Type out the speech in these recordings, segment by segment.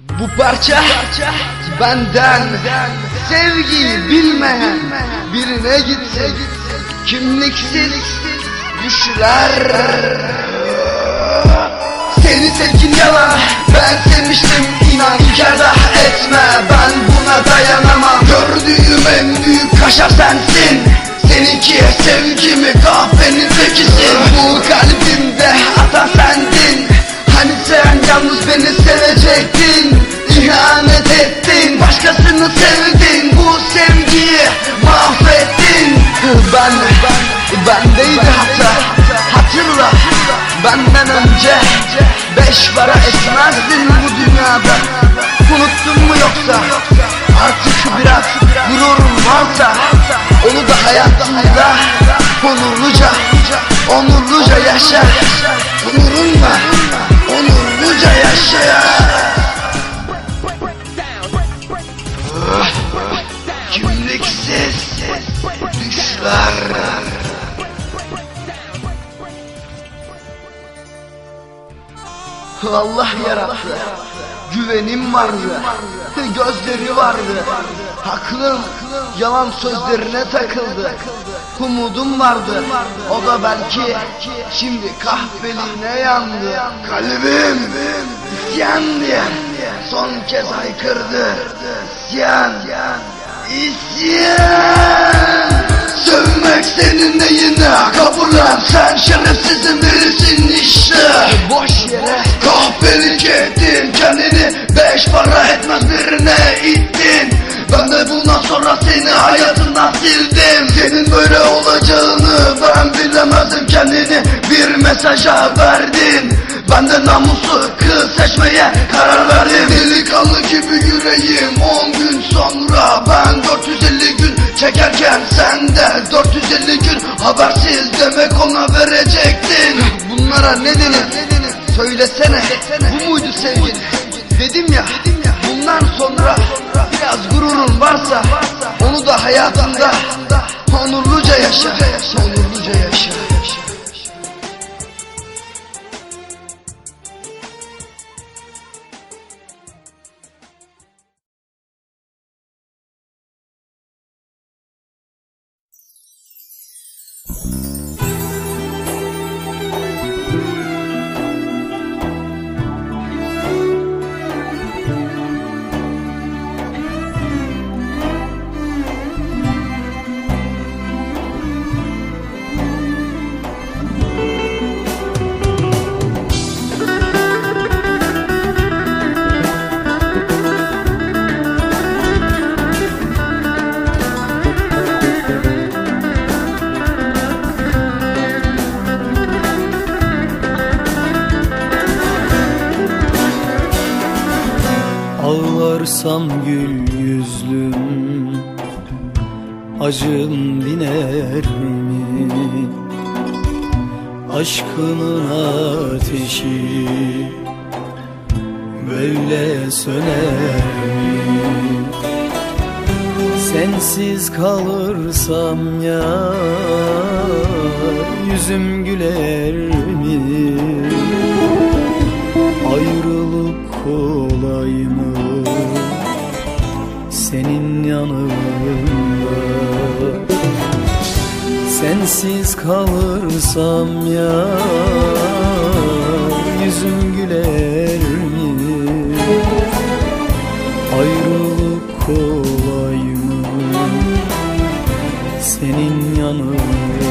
Bu parça benden sevgiyi bilmeyen birine gitsin. Kimliksiz düşler. Seni sevgin yalan ben sevmiştim inan inkar etme. Ben buna dayanamam. Gördüğüm en büyük kaşar sensin. Seninki sevgimi kahvenin tekisin. Bu kalbimde atan Beş etmezdin bu dünyada. Unuttun mu yoksa? Artık biraz gururun varsa Onu da hayatında Onurluca Onurluca yaşa. Onurunla Onurluca yaşa Allah yarattı. Güvenim vardı. Gözleri vardı. Aklım yalan sözlerine takıldı. Umudum vardı. O da belki Şimdi kahveliğine yandı. Kalbim isyan diye Son kez haykırdı. İsyan İsyan. Sövmek senin neyine? Kabullen sen şerefsizin birisin işte. Boş yere ettin kendini Beş para etmez birine ittin Ben de bundan sonra seni hayatından sildim. Senin böyle olacağını ben bilemezdim kendini Bir mesaja verdin ben de namuslu kız seçmeye karar verdim. Delikanlı gibi yüreğim 10 gün sonra. Ben 450 gün çekerken sen de 450 gün habersiz demek ona verecektin. Bunlara ne denir? Söylesene. Bu varsa Onu da hayatında onurluca yaşa Onurluca yaşa Ağlarsam gül yüzlüm Acım diner mi? Aşkının ateşi Böyle söner mi? Sensiz kalırsam ya Yüzüm güler mi? Ayrılık kolay senin yanında Sensiz kalırsam ya yüzüm güler mi? Ayrılık kolay mı? Senin yanında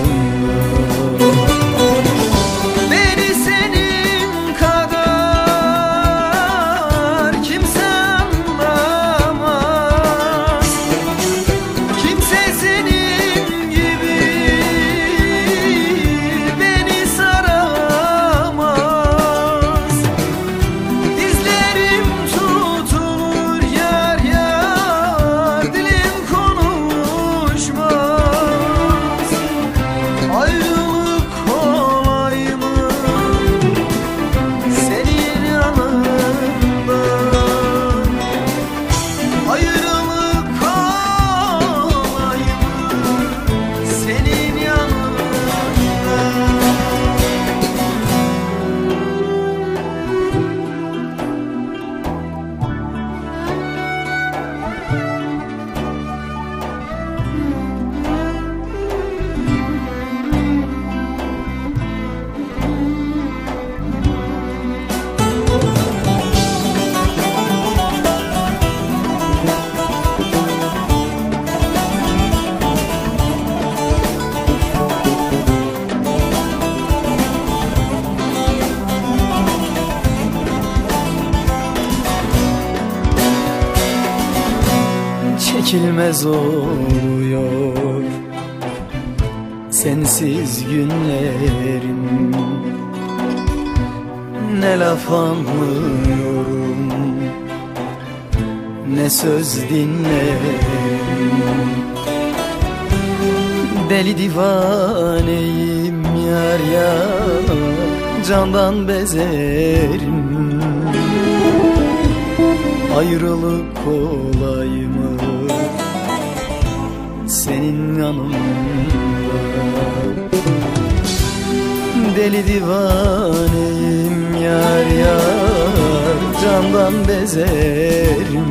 çekilmez oluyor. Sensiz günlerim Ne laf anlıyorum Ne söz dinlerim. Deli divaneyim yar yar Candan bezerim. Ayrılık kolay mı Senin yanımda. Deli divaneyim yar yar Candan bezerim